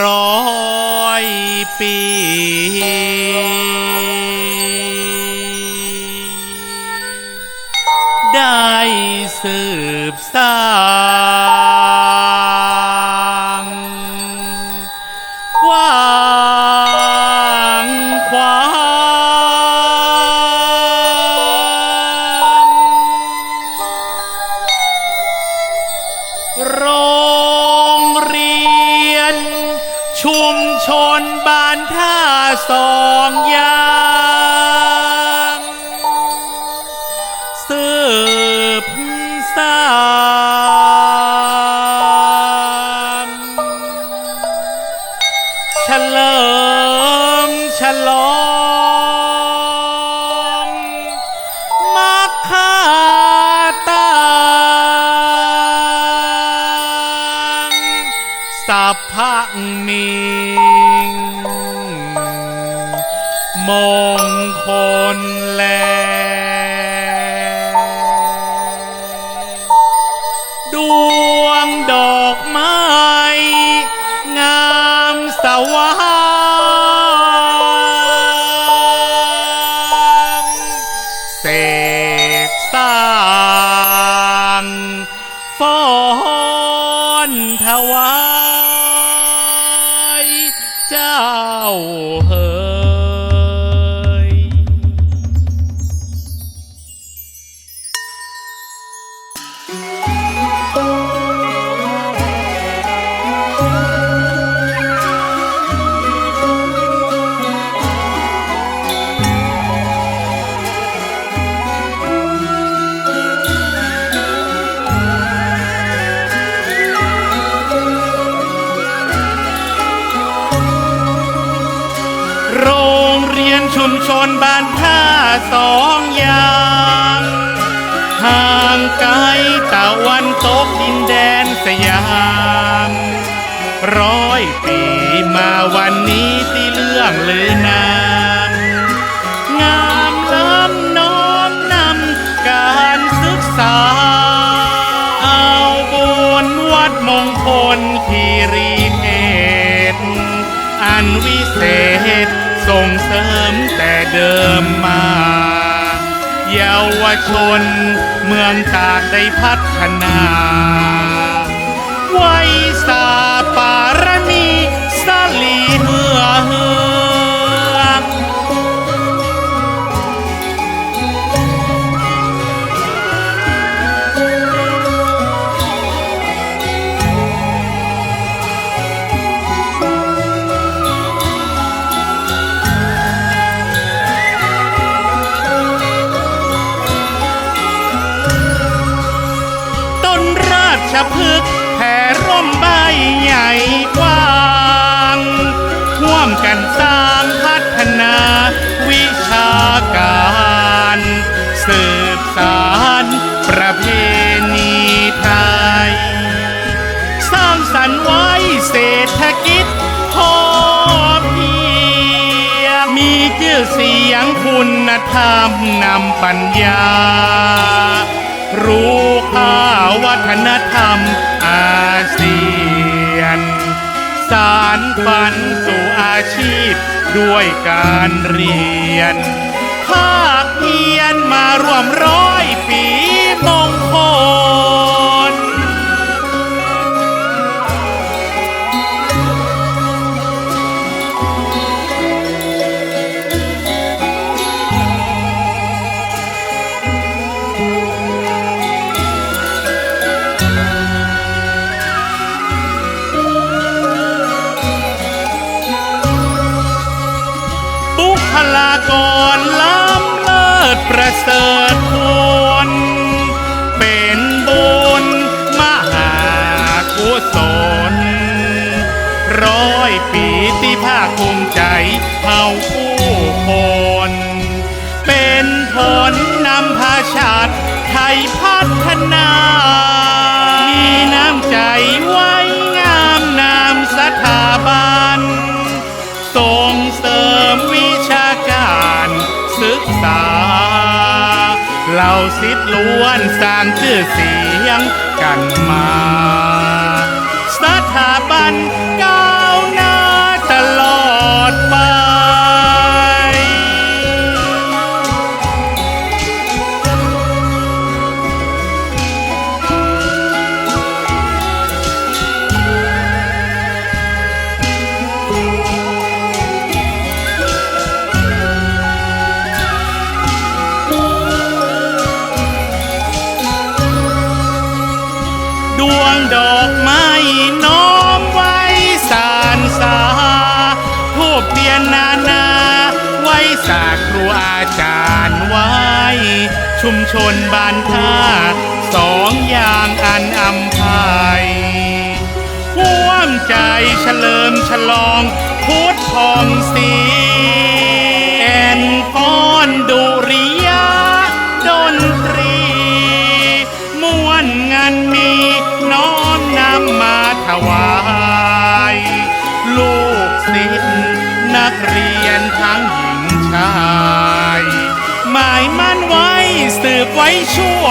ร้อยปี ได้สืบสร้าน สองยางสืบสานเฉลิมฉลองมักคาตางสัพพะนิ มงคลแล ดวงดอกไม้ งามสว่างเสกสร้างฟ้อนถวายเจ้า นบ้านท่าสองยางห่างไกลตะวันตกดินแดนสยามร้อยปีมาวันนี้ที่เลื่องลือนา มา เยาวชนเมืองตากได้พัฒนา ไว้ ใหญ่กว้างร่วมกันสร้างพัฒนาวิชาการ สืบสารประเพณีไทย สร้างสรรค์ไว้เศรษฐกิจพอเพียงมีชื่อเสียงคุณธรรมนำปัญญา รู้ค่าวัฒนธรรมารฝันสู่อาชีพด้วยการเรียน ภาคเพียนมาร่วมร้อง ร้อยปีที่ภาคภูมิใจเผ่าผู้คน เป็นผลนำพาชาติไทยพัฒนา มีน้ำใจไว้งามนามสถาบัน ส่งเสริมวิชาการศึกษาเหล่าสิทธิ์ล้วนสร้างชื่อเสียงกันมา สถาบัน วงดอกไม้น้อมไว้สารสาทูบเทียนนานา ไว้สากครูอาจารย์ไว้ ชุมชนบ้านท่าสองอย่างอันอำไพยห่วมใจเฉลิมฉลองพุทธพองสีแอนฟ้อนดุำมาถวาย ลูกศิษย์นักเรียนทั้งหญิงชาย หมายมั่นไว้สืบไว้ชั่ว